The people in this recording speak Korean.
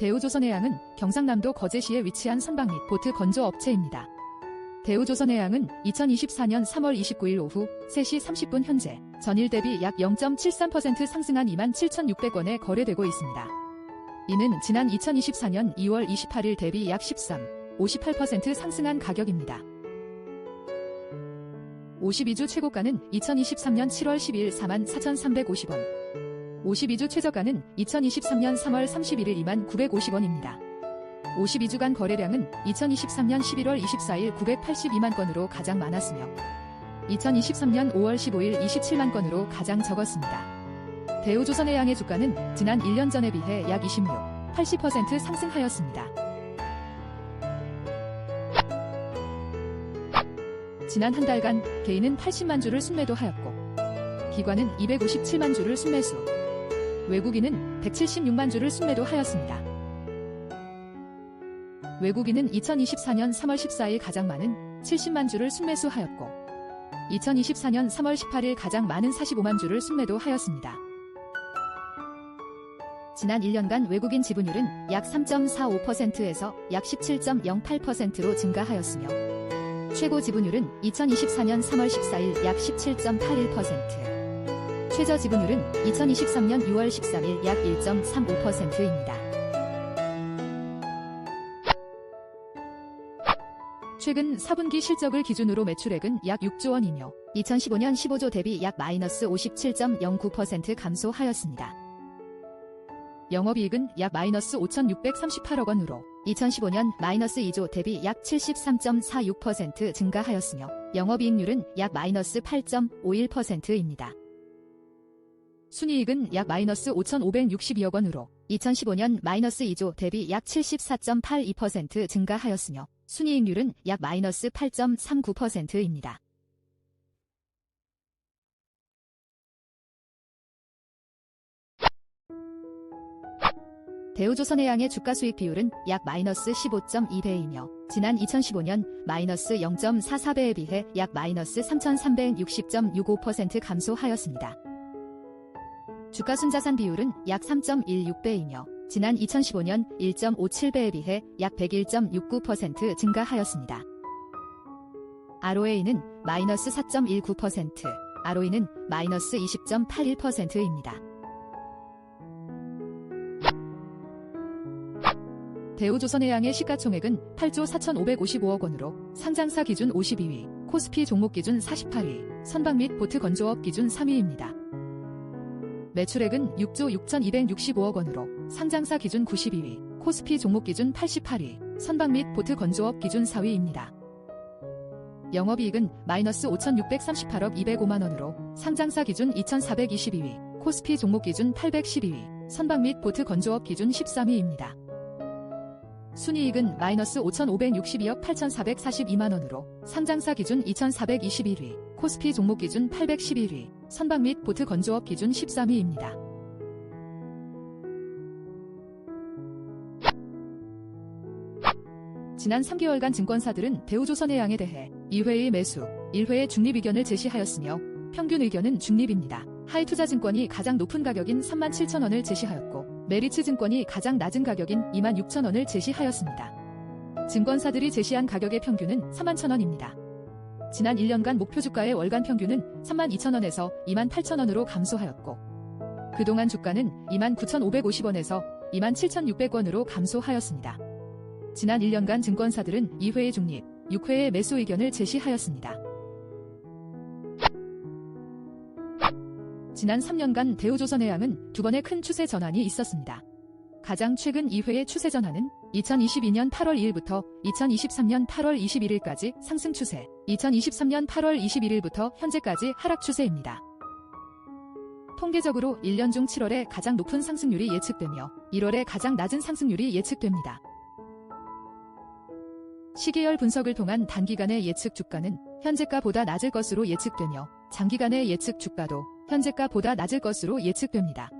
대우조선해양은 경상남도 거제시에 위치한 선박 및 보트 건조 업체입니다. 대우조선해양은 2024년 3월 29일 오후 3시 30분 현재 전일 대비 약 0.73% 상승한 27,600원에 거래되고 있습니다. 이는 지난 2024년 2월 28일 대비 약 13, 58% 상승한 가격입니다. 52주 최고가는 2023년 7월 12일 44,350원, 52주 최저가는 2023년 3월 31일 2950원입니다. 52주간 거래량은 2023년 11월 24일 982만 건으로 가장 많았으며 2023년 5월 15일 27만 건으로 가장 적었습니다. 대우조선의 양의 주가는 지난 1년 전에 비해 약 26, 80% 상승하였습니다. 지난 한 달간 개인은 80만 주를 순매도하였고 기관은 257만 주를 순매수, 외국인은 176만 주를 순매도 하였습니다. 외국인은 2024년 3월 14일 가장 많은 70만 주를 순매수하였고 2024년 3월 18일 가장 많은 45만 주를 순매도하였습니다. 지난 1년간 외국인 지분율은 약 3.45%에서 약 17.08%로 증가하였으며 최고 지분율은 2024년 3월 14일 약 17.81%, 최저 지분율은 2023년 6월 13일 약 1.35%입니다. 최근 4분기 실적을 기준으로 매출액은 약 6조 원이며 2015년 15조 대비 약 마이너스 57.09% 감소하였습니다. 영업이익은 약 마이너스 5,638억 원으로 2015년 마이너스 2조 대비 약 73.46% 증가하였으며 영업이익률은 약 마이너스 8.51%입니다. 순이익은 약 마이너스 5,562억 원으로 2015년 마이너스 2조 대비 약 74.82% 증가하였으며 순이익률은 약 마이너스 8.39%입니다. 대우조선해양의 주가 수익 비율은 약 마이너스 15.2배이며 지난 2015년 마이너스 0.44배에 비해 약 마이너스 3,360.65% 감소하였습니다. 주가 순자산 비율은 약 3.16배이며 지난 2015년 1.57배에 비해 약 101.69% 증가하였습니다. ROA는 마이너스 4.19%, ROE는 마이너스 20.81%입니다. 대우조선해양의 시가총액은 8조 4,555억 원으로 상장사 기준 52위, 코스피 종목 기준 48위, 선박 및 보트 건조업 기준 3위입니다. 매출액은 6조 6,265억 원으로 상장사 기준 92위, 코스피 종목 기준 88위, 선박 및 보트 건조업 기준 4위입니다. 영업이익은 마이너스 5,638억 205만 원으로 상장사 기준 2,422위, 코스피 종목 기준 812위, 선박 및 보트 건조업 기준 13위입니다. 순이익은 마이너스 5,562억 8,442만 원으로 상장사 기준 2,421위, 코스피 종목 기준 811위, 선박 및 보트 건조업 기준 13위입니다. 지난 3개월간 증권사들은 대우조선해양에 대해 2회의 매수, 1회의 중립 의견을 제시하였으며 평균 의견은 중립입니다. 하이투자증권이 가장 높은 가격인 37,000원을 제시하였고 메리츠 증권이 가장 낮은 가격인 26,000원을 제시하였습니다. 증권사들이 제시한 가격의 평균은 31,000원입니다. 지난 1년간 목표 주가의 월간 평균은 32,000원에서 28,000원으로 감소하였고 그동안 주가는 29,550원에서 27,600원으로 감소하였습니다. 지난 1년간 증권사들은 2회의 중립, 6회의 매수 의견을 제시하였습니다. 지난 3년간 대우조선해양은 두 번의 큰 추세 전환이 있었습니다. 가장 최근 2회의 추세 전환은 2022년 8월 2일부터 2023년 8월 21일까지 상승 추세, 2023년 8월 21일부터 현재까지 하락 추세입니다. 통계적으로 1년 중 7월에 가장 높은 상승률이 예측되며 1월에 가장 낮은 상승률이 예측됩니다. 시계열 분석을 통한 단기간의 예측 주가는 현재가보다 낮을 것으로 예측되며 장기간의 예측 주가도 현재가보다 낮을 것으로 예측됩니다.